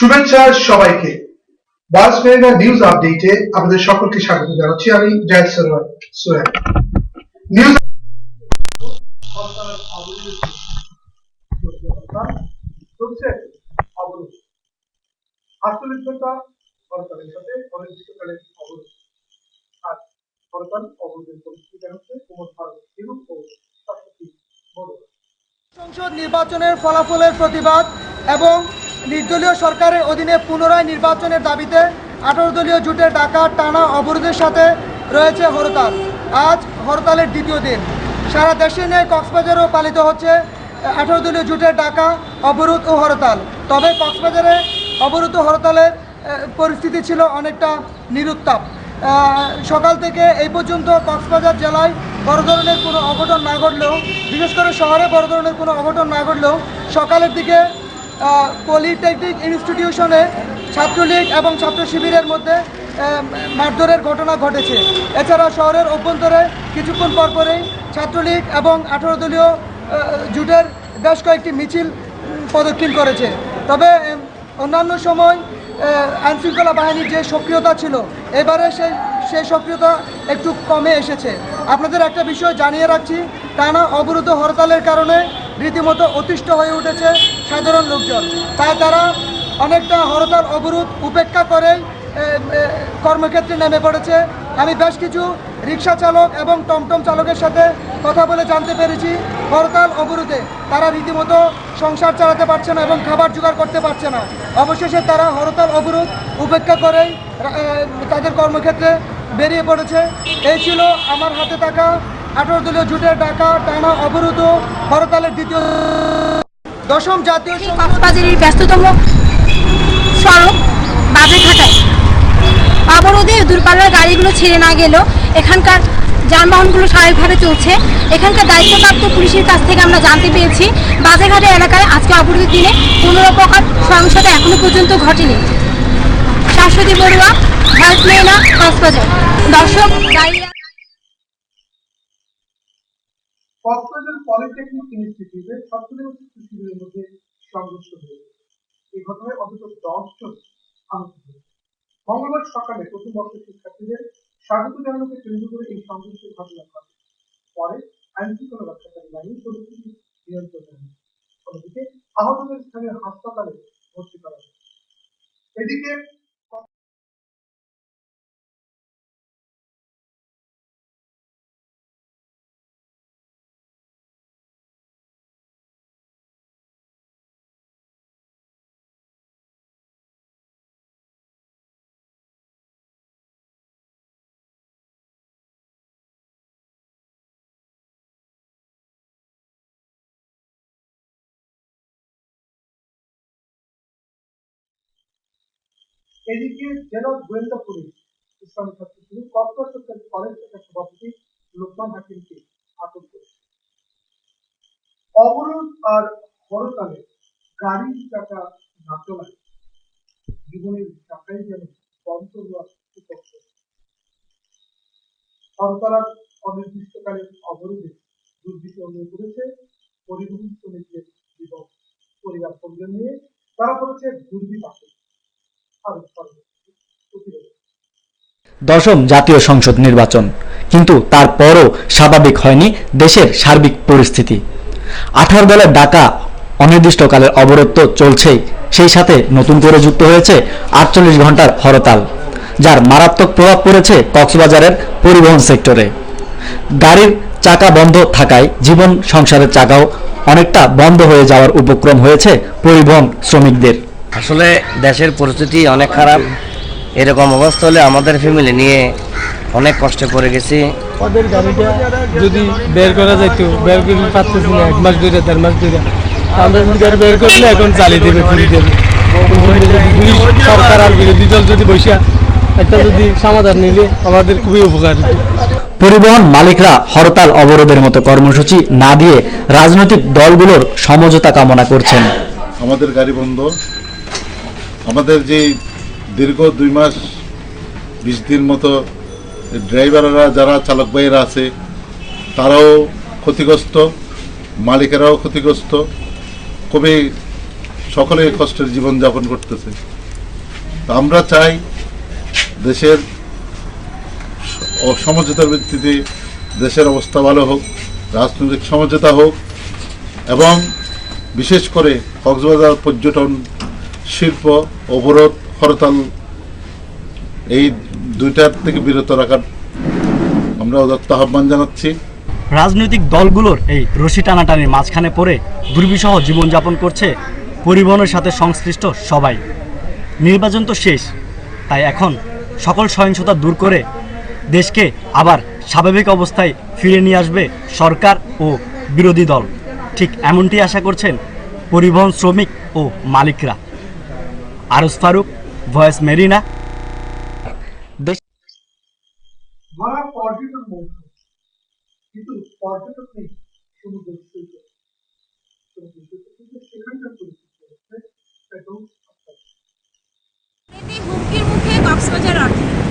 শুভেচ্ছা সবাইকে। বাস mega news আপডেটে আপনাদের সকলকে স্বাগত জানাচ্ছি আমি জায়দ সরোয়ার সোহেল। নিউজ চলছে অবরোধ ঘণ্টা হরতালের সাথে অনির্দিষ্টকালের অবরোধ আর হরতাল অবরোধের পরিস্থিতি জানাচ্ছে কুমোর ভারত হিরু ও শাশ্বতী বড়ুয়া সংসদ নির্বাচনের ফলাফলের প্রতিবাদ এবং নির্দলীয় সরকারের অধীনে পুনরায় নির্বাচনের দাবিতে আঠারো দলীয় জোটের ডাকা টানা অবরোধের সাথে রয়েছে হরতাল। আজ হরতালের দ্বিতীয় দিন। সারা দেশে নিয়ে কক্সবাজারেও পালিত হচ্ছে আঠারো দলীয় জোটের ডাকা, অবরোধ ও হরতাল। তবে কক্সবাজারে অবরোধ হরতালের পরিস্থিতি ছিল অনেকটা নিরুত্তাপ। সকাল থেকে এই পর্যন্ত কক্সবাজার জেলায় বড় ধরনের কোনো অঘটন না ঘটলেও বিশেষ করে শহরে বড় ধরনের কোনো অঘটন না ঘটলেও সকালের দিকে পলিটেকনিক ইনস্টিটিউশনে ছাত্রলীগ এবং ছাত্র শিবিরের মধ্যে মারধরের ঘটনা ঘটেছে। এছাড়া শহরের অভ্যন্তরে কিছুক্ষণ পর পরেই ছাত্রলীগ এবং আঠারো দলীয় জুটের বেশ কয়েকটি মিছিল উম, প্রদক্ষিণ করেছে। তবে অন্যান্য সময় আইন শৃঙ্খলা বাহিনীর যে সক্রিয়তা ছিল এবারে সেই সেই সক্রিয়তা একটু কমে এসেছে। আপনাদের একটা বিষয় জানিয়ে রাখছি টানা অবরুদ্ধ হরতালের কারণে রীতিমতো অতিষ্ঠ হয়ে উঠেছে সাধারণ লোকজন। তাই তারা অনেকটা হরতাল অবরোধ উপেক্ষা এ, কর্মক্ষেত্রে নেমে পড়েছে। আমি বেশ কিছু রিক্সা চালক এবং টমটম চালকের সাথে কথা বলে জানতে পেরেছি। হরতাল অবরোধে তারা রীতিমতো সংসার চালাতে পারছে না এবং খাবার জোগাড় করতে পারছে না। অবশেষে তারা হরতাল, অবরোধ উপেক্ষা করেই তাদের কর্মক্ষেত্রে বেরিয়ে পড়েছে। এই ছিল আমার হাতে থাকা আঠারো দলীয় জোটের ডাকা, টানা অবরোধ হরতালের দ্বিতীয় দশম জাতীয় ব্যস্ততম সড়ক বাজেঘাটায় অবরোধে দূরপাল্লার গাড়িগুলো ছেড়ে না গেলেও এখানকার যানবাহনগুলো স্বাভাবিকভাবে চলছে। এখানকার দায়িত্বপ্রাপ্ত পুলিশের কাছ থেকে আমরা জানতে পেরেছি বাজেঘাটা এলাকায় আজকে অবরোধের দিনে কোনো প্রকার সহিংসতা এখনও পর্যন্ত ঘটেনি। শাশ্বতী বড়ুয়া হেলথ মেয়েনা কক্সবাজার। দর্শক কক্সবাজার পলিটেকনিক ইনস্টিটিউটে ছাত্রদের মধ্যে সংঘর্ষ হয়েছে। এই ঘটনায় অন্তত দশ জন আহত মঙ্গলবার সকালে প্রথম বর্ষের শিক্ষার্থীদের স্বাগত জানানোকে কেন্দ্র করে এই সংঘর্ষের ঘটনা ঘটে। পরে আইন শৃঙ্খলা রক্ষাকারী বাহিনী পরিস্থিতি নিয়ন্ত্রণ আনে। অন্যদিকে আহতদের স্থানীয় হাসপাতালে ভর্তি করা হয়েছে এদিকে এদিকে জেলা গোয়েন্দা পুলিশ ইসলামী ছাত্র কক্সবাজার কলেজ শাখার সভাপতি লোকমান হাকিমকে আটক করেছে। অবরোধ আর হরতালে গাড়ির চাকা না চলায় জীবনের চাকাই যেন বন্ধ হওয়ার হরতাল আর অনির্দিষ্টকালের অবরোধে দুর্বিত হয়ে পড়েছে পরিবহন শ্রমিকদের জীবন পরিবার পরিজন নিয়ে তারা করেছে দুর্বিপাকে আরও পরবর্তী প্রতিবেদন দশম জাতীয় সংসদ নির্বাচন। কিন্তু তারপরও স্বাভাবিক হয়নি দেশের সার্বিক পরিস্থিতি। আঠারো দলের ডাকা অনির্দিষ্টকালের অবরোধ তো চলছেই, সেই সাথে নতুন করে যুক্ত হয়েছে আটচল্লিশ ঘণ্টার হরতাল, যার মারাত্মক প্রভাব পড়েছে কক্সবাজারের পরিবহন সেক্টরে। গাড়ির চাকা বন্ধ থাকায় জীবন সংসারের চাকাও অনেকটা বন্ধ হয়ে যাওয়ার উপক্রম হয়েছে পরিবহন শ্রমিকদের। আসলে দেশের পরিস্থিতি অনেক খারাপ। এরকম অবস্থা হলে আমাদের ফ্যামিলি নিয়ে অনেক কষ্টে পড়ে গেছি। ওদের গাড়িটা যদি বের করা যাইতো বের করতে পারতেছি না এক মাস ধরে দেড় মাস ধরে আমরা যদি গাড়ি বের করলে এখন চালিয়ে দেবে ফিরে দেবে। পুলিশ সরকার আর বিরোধী দল যদি বসে একটা যদি সমাধান নিলে আমাদের খুবই উপকার পরিবহন মালিকরা হরতাল অবরোধের মতো কর্মসূচি না দিয়ে রাজনৈতিক দলগুলোর সমঝোতা কামনা করছেন। আমাদের গাড়ি বন্ধ। আমাদের যে দীর্ঘ দুই মাস, বিশ দিন মতো ড্রাইভাররা, যারা চালক ভাইয়েরা আছে, তারাও ক্ষতিগ্রস্ত, মালিকেরাও ক্ষতিগ্রস্ত। খুবই সকলে কষ্টের জীবনযাপন করতেছে। আমরা চাই দেশের সমঝোতার ভিত্তিতে দেশের অবস্থা ভালো হোক, রাজনৈতিক সমঝোতা হোক, এবং বিশেষ করে কক্সবাজার পর্যটন শিল্প, অবরোধ হরতাল এই দুইটার থেকে বিরত রাখার আমরা উদাত্ত আহ্বান জানাচ্ছি। রাজনৈতিক দলগুলোর এই রশি টানাটানির মাঝখানে পড়ে দুর্বিষহ জীবনযাপন করছে পরিবহনের সাথে সংশ্লিষ্ট সবাই। নির্বাচন তো শেষ, তাই এখন সকল সহিংসতা দূর করে দেশকে আবার স্বাভাবিক অবস্থায় ফিরে নিয়ে আসবে সরকার ও বিরোধী দল। ঠিক এমনটি আশা করছেন পরিবহন শ্রমিক ও মালিকরা। আরস ফারুক ভয়েস মেরিনা। ভরা পর্যটন মৌসুম কিন্তু পর্যটক নেই সমুদ্র সৈকত সমুদ্র সেখানকার পরিস্থিতি হচ্ছে একদম হুমকির মুখে কক্সবাজার অর্থনীতি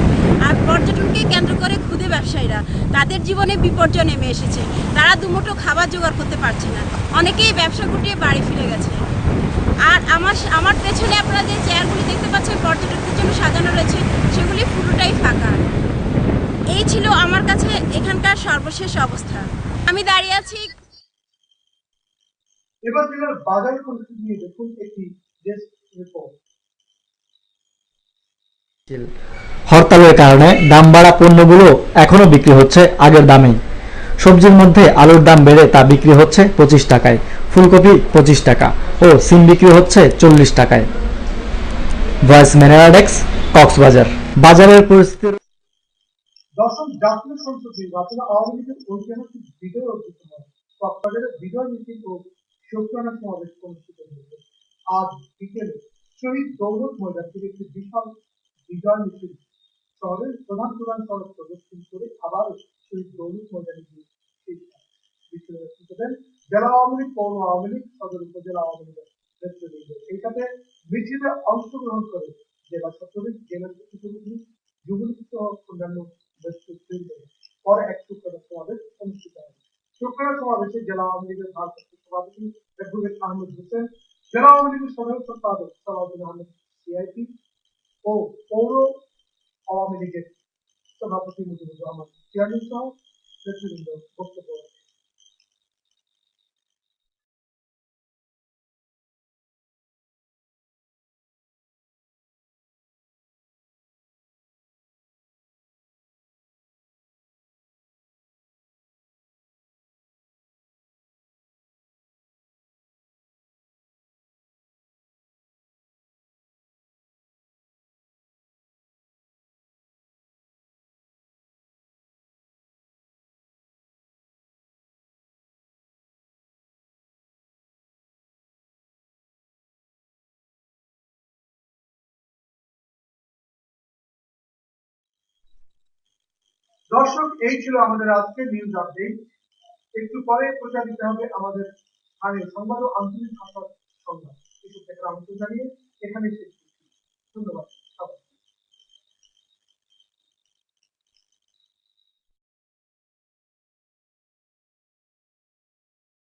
আর পর্যটনকে কেন্দ্র করে ক্ষুদে ব্যবসায়ীরা। তাদের জীবনে বিপর্যয় নেমে এসেছে। তারা দুমুঠো খাবার জোগাড় করতে পারছে না। অনেকেই ব্যবসা গুটিয়ে বাড়ি ফিরে গেছে। আর আমার আমার পেছনে আপনারা যে চেয়ারগুলি দেখতে পাচ্ছেন পর্যটকদের জন্য সাজানো রয়েছে সেগুলি পুরোটাই ফাঁকা। এই ছিল আমার কাছে এখানকার সর্বশেষ অবস্থা। আমি দাঁড়িয়ে আছি এবার জেলার বাজার পরিস্থিতি নিয়ে দেখুন একটি ডেস্ক রিপোর্ট হরতালের কারণে দাম বাড়া পণ্যগুলো এখনও বিক্রি হচ্ছে আগের দামেই। সবজির মধ্যে আলুর দাম বেড়ে তা বিক্রি হচ্ছে পঁচিশ টাকায়, ফুলকপি পঁচিশ টাকা ও সিম বিক্রি হচ্ছে চল্লিশ টাকায়। ভয়েস ম্যানারাডেক্স, কক্সবাজার। বাজারের পরিস্থিতি দশম জাতীয় সংসদ নির্বাচনে আওয়ামী লীগের ঐতিহাসিক বিজয় অর্জিত হয়। কক্সবাজারের বিজয় মিছিল ও শোকরানা সমাবেশ অনুষ্ঠিত হয়েছে। আজ বিকেলে শহীদ দৌলত ময়দান থেকে একটি বিশাল বিজয় মিছিল শহরের প্রধান প্রধান সড়ক প্রদর্শন করে আবার শহীদ দৌলত ময়দানে গিয়ে জেলা আওয়ামী লীগ, পৌর আওয়ামী লীগ, সদর উপজেলা আওয়ামী লীগের নেতৃবৃন্দ সাথে মিছিলে অংশগ্রহণ করে জেলা ছাত্রলীগ, জেলা প্রতিনিধি যুবলীগ সহ অন্যান্য ব্যক্তিবৃন্দ পরে এক শুক্রবার সমাবেশ অনুষ্ঠিত হয় শুক্রবার সমাবেশে জেলা আওয়ামী লীগের ভারপ্রাপ্ত সভাপতি অ্যাডভোকেট আহমেদ হোসেন, জেলা আওয়ামী লীগের সাধারণ সম্পাদক সালাউদ্দিন আহমেদ, সিআইপি ও পৌর আওয়ামী লীগের সভাপতি মুজিবুর রহমান চেয়ারম্যান সহ নেতৃবৃন্দ বক্তব্য দর্শক, এই ছিল আমাদের আজকে নিউজ আপডেট একটু পরে প্রচারিত হবে আমাদের স্থানীয় সংবাদ ও আঞ্চলিক সংবাদ সংবাদ। এসব থেকে আমন্ত্রণ জানিয়ে এখানে শেষ ধন্যবাদ।